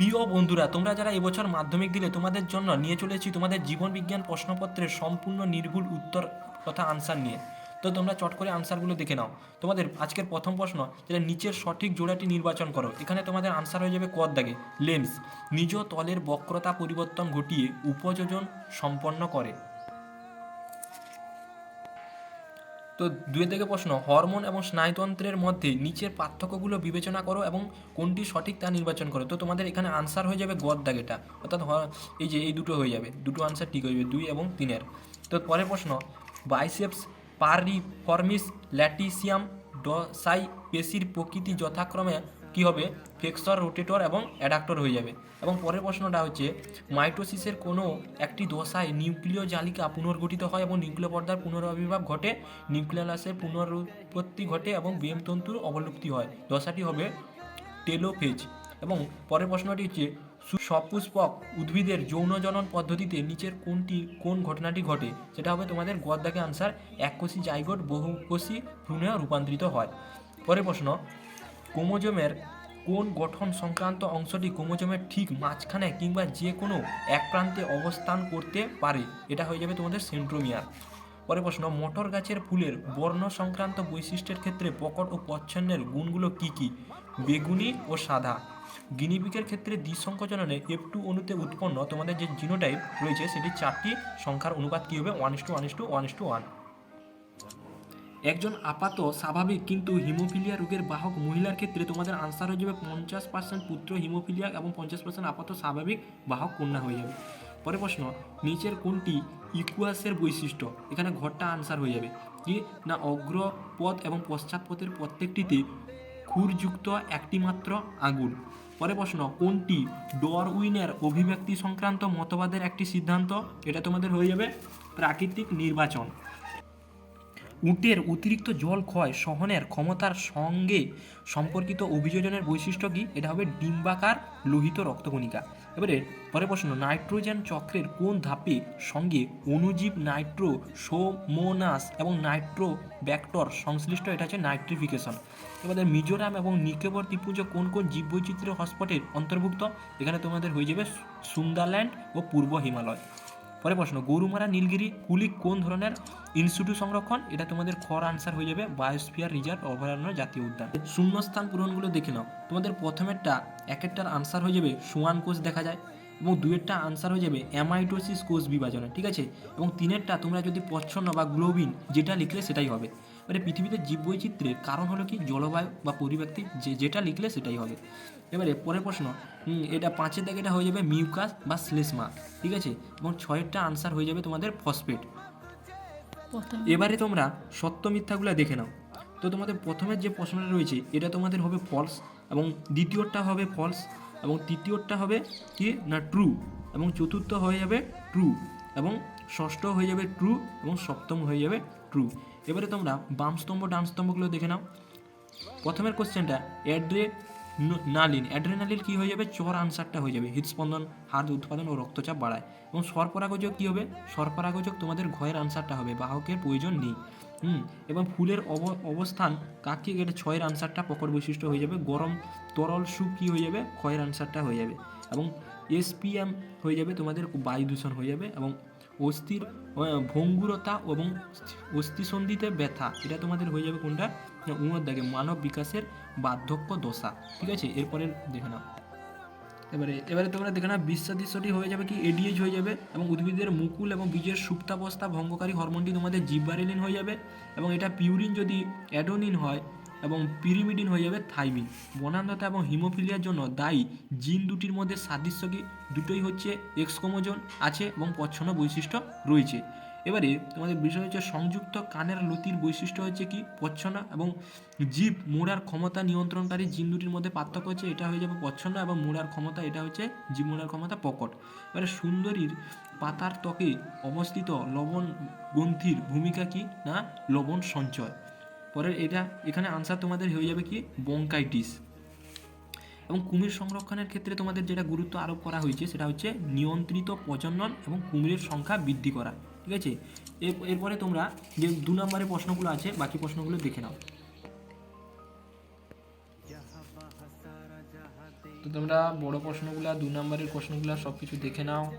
প্রিয় বন্ধুরা, তোমরা যারা এবছর মাধ্যমিক দিলে, তোমাদের জন্য নিয়ে চলেছি তোমাদের জীবন বিজ্ঞান প্রশ্নপত্রের সম্পূর্ণ নির্ভুল উত্তর তথা আনসার নিয়ে। তো তোমরা চট করে আনসারগুলো দেখে নাও। তোমাদের আজকের প্রথম প্রশ্ন, যেটা নিচের সঠিক জোড়াটি নির্বাচন করো। এখানে তোমাদের আনসার হয়ে যাবে কর দাগে লেন্স নিজ তলের বক্রতা পরিবর্তন ঘটিয়ে উপযোজন সম্পন্ন করে। তো দুই থেকে প্রশ্ন, হরমোন এবং স্নায়ুতন্ত্রের মধ্যে নিচের পার্থক্যগুলো বিবেচনা করো এবং কোনটি সঠিক তা নির্বাচন করো। তো তোমাদের এখানে আনসার হয়ে যাবে গদ দাগেটা অর্থাৎ এই যে এই দুটো হয়ে যাবে। দুটো আনসার ঠিক হয়ে যাবে, দুই এবং তিনের। তো পরের প্রশ্ন বাইসেপস পারিফর্মিস ল্যাটিসিয়াম ডসাই পেশির প্রকৃতি যথাক্রমে কি হবে? ফ্লেক্সর, রোটেটর এবং অ্যাডাক্টর হয়ে যাবে। এবং পরের প্রশ্নটা হচ্ছে, মাইটোসিসের কোনো একটি দশায় নিউক্লিয় জালিকা পুনর্গঠিত হয় এবং নিউক্লিয় পর্দার পুনরাবির্ভাব ঘটে? নিউক্লিয়াসের পুনরুৎপত্তি ঘটে এবং বেমতন্তুর অবলুপ্তি হয়। দশাটি হবে টেলোফেজ। এবং পরের প্রশ্নটি হচ্ছে, সপুষ্পক উদ্ভিদের যৌন জনন পদ্ধতিতে নিচের কোনটি, কোন ঘটনাটি ঘটে? সেটা হবে তোমাদের গদ্দাকে আনসার এককোষী জাইগোট, বহুকোষী ভ্রূণে রূপান্তরিত হয়। পরের প্রশ্ন ক্রোমোজোমের কোন গঠন সংক্রান্ত অংশটি ক্রোমোজোমের ঠিক মাঝখানে কিংবা যে কোনো এক প্রান্তে অবস্থান করতে পারে? এটা হয়ে যাবে তোমাদের সেন্ট্রোমিয়ার। পরে প্রশ্ন, মটর গাছের ফুলের বর্ণ সংক্রান্ত বৈশিষ্ট্যের ক্ষেত্রে প্রকট ও প্রচ্ছন্নের গুণগুলো কি কি? বেগুনি ও সাদা। গিনিপিকের ক্ষেত্রে দ্বিসংকোচননে এফ টু অণুতে উৎপন্ন তোমাদের যে জিনোটাইপ রয়েছে সেটি চারটি সংখ্যার অনুপাত কী হবে? One is to one is to one is to one একজন আপাত স্বাভাবিক কিন্তু হিমোফিলিয়া রোগের বাহক মহিলার ক্ষেত্রে তোমাদের আনসার হয়ে যাবে পঞ্চাশ পার্সেন্ট পুত্র হিমোফিলিয়া এবং পঞ্চাশ পার্সেন্ট আপাত স্বাভাবিক বাহক কন্যা হয়ে যাবে। পরে প্রশ্ন, নিচের কোনটি ইকুয়াসের বৈশিষ্ট্য? এখানে ঘরটা আনসার হয়ে যাবে। কি? না, অগ্রপথ এবং পশ্চাৎপথের প্রত্যেকটিতে খুরযুক্ত একটি মাত্র আঙুল। পরে প্রশ্ন, কোনটি ডরউইনের অভিব্যক্তি সংক্রান্ত মতবাদের একটি সিদ্ধান্ত? এটা তোমাদের হয়ে যাবে প্রাকৃতিক নির্বাচন। উটের অতিরিক্ত জল ক্ষয় সহনের ক্ষমতার সঙ্গে সম্পর্কিত অভিযোজনের বৈশিষ্ট্য কি? এটা হবে ডিম্বাকার লোহিত রক্তকণিকা। এবারে পরে প্রশ্ন, নাইট্রোজেন চক্রের কোন ধাপে সঙ্গে অণুজীব নাইট্রো সোমোনাস এবং নাইট্রো ব্যাক্টর সংশ্লিষ্ট? এটা হচ্ছে নাইট্রিফিকেশন। এবারে মিজোরাম এবং নিকোবর দ্বীপপুঞ্জ কোন কোন জীববৈচিত্র্য হটস্পটের অন্তর্ভুক্ত? এখানে তোমাদের হয়ে যাবে সুন্দরল্যান্ড ও পূর্ব হিমালয়। পরে প্রশ্ন, গরুমারা, নীলগিরি, কুলি কোন ধরনের ইনস্টিটিউট সংরক্ষণ? এটা তোমাদের খর আনসার হয়ে যাবে বায়োস্ফিয়ার রিজার্ভ অভয়ারণ্য জাতীয় উদ্যান। শূন্যস্থান পূরণগুলো দেখে নাও। তোমাদের প্রথমেরটা এক একটার আনসার হয়ে যাবে সোয়ান কোষ দেখা যায় এবং দুয়েরটা আনসার হয়ে যাবে অ্যামাইটোসিস কোষ বিভাজনে, ঠিক আছে? এবং তিনেরটা তোমরা যদি প্রচ্ছন্ন বা গ্লোবিন যেটা লিখলে সেটাই হবে। এবারে পৃথিবীতে জীববৈচিত্র্যের কারণ হলো কি? জলবায়ু বা পরিব্যক্তি যে যেটা লিখলে সেটাই হবে। এবারে পরের প্রশ্ন এটা পাঁচের দাগে এটা হয়ে যাবে মিউকাস বা শ্লেষ্মা ঠিক আছে? এবং ছয়েরটা আনসার হয়ে যাবে তোমাদের ফসফেট। এবারে তোমরা সত্য মিথ্যাগুলো দেখে নাও। তো তোমাদের প্রথমের যে প্রশ্নটা রয়েছে এটা তোমাদের হবে ফলস এবং দ্বিতীয়টা হবে ফলস এবং তৃতীয়টা হবে কি? না ট্রু এবং চতুর্থ হয়ে যাবে ট্রু এবং ষষ্ঠ হয়ে যাবে ট্রু এবং সপ্তম হয়ে যাবে ট্রু এবারে তোমরা বাম স্তম্ভ, ডান স্তম্ভগুলো দেখে নাও। প্রথমের কোশ্চেনটা অ্যাড্রে নালিন অ্যাড্রেনালিন কী হয়ে যাবে? চর আনসারটা হয়ে যাবে। হৃদস্পন্দন হার্ট উৎপাদন ও রক্তচাপ বাড়ায়। এবং সরপরাগযোগ কী হবে? সরপরাগযোগ তোমাদের ঘয়ের আনসারটা হবে। বাহকের প্রয়োজন নেই। হুম, এবং ফুলের অব- অবস্থান কাকে এটা ছয়ের আনসারটা প্রকট বৈশিষ্ট্য হয়ে যাবে। গরম, তরল সুপ কী হয়ে যাবে? ক্ষয়ের আনসারটা হয়ে যাবে। এবং এসপিএম হয়ে যাবে তোমাদের বায়ু দূষণ হয়ে যাবে। এবং অস্থির ভঙ্গুরতা এবং অস্থিসন্ধিতে ব্যথা, এটা তোমাদের হয়ে যাবে কোনটা? উমর দাগে মানব বিকাশের বার্ধক্য দশা, ঠিক আছে? এরপরে দেখে নাও। এবারে এবারে তোমরা দেখে নাও বিশ্বাদৃশ্যটি হয়ে যাবে কি? এডিএইচ হয়ে যাবে এবং উদ্ভিদের মুকুল এবং বীজের সুপ্তাবস্থা ভঙ্গকারী হরমোনটি তোমাদের জিব্বারেলিন হয়ে যাবে এবং এটা পিউরিন যদি অ্যাডোনিন হয় এবং পিরিমিডিন হয়ে যাবে থাইমিন বনান্ধতা এবং হিমোফিলিয়ার জন্য দায়ী জিন দুটির মধ্যে সাদৃশ্য কি? দুটোই হচ্ছে এক্সকোমোজন আছে এবং পচ্ছন্ন বৈশিষ্ট্য রয়েছে। এবারে তোমাদের বিষয় হচ্ছে সংযুক্ত কানের লতির বৈশিষ্ট্য হচ্ছে কি? পচ্ছন্ন এবং জীব মোড়ার ক্ষমতা নিয়ন্ত্রণকারী জিন দুটির মধ্যে পার্থক্য হচ্ছে এটা হয়ে যাবে পচ্ছন্ন এবং মোড়ার ক্ষমতা, এটা হচ্ছে জীব মোড়ার ক্ষমতা প্রকট এবারে সুন্দরীর পাতার ত্বকে অবস্থিত লবণ গ্রন্থির ভূমিকা কি? না, লবণ সঞ্চয়। পরের এটা এখানে আনসার তোমাদের হয়ে যাবে কি? বঙ্কাইটিস এবং কুমির সংরক্ষণের ক্ষেত্রে তোমাদের যেটা গুরুত্ব আরোপ করা হয়েছে, সেটা হচ্ছে নিয়ন্ত্রিত প্রজনন এবং কুমিরের সংখ্যা বৃদ্ধি করা। ঠিক আছে? এর- এরপরে তোমরা যে দু নম্বরের প্রশ্নগুলো আছে, বাকি প্রশ্নগুলো দেখে নাও। তো তোমরা বড় প্রশ্নগুলা, দু নম্বরের প্রশ্নগুলা সব কিছু দেখে নাও।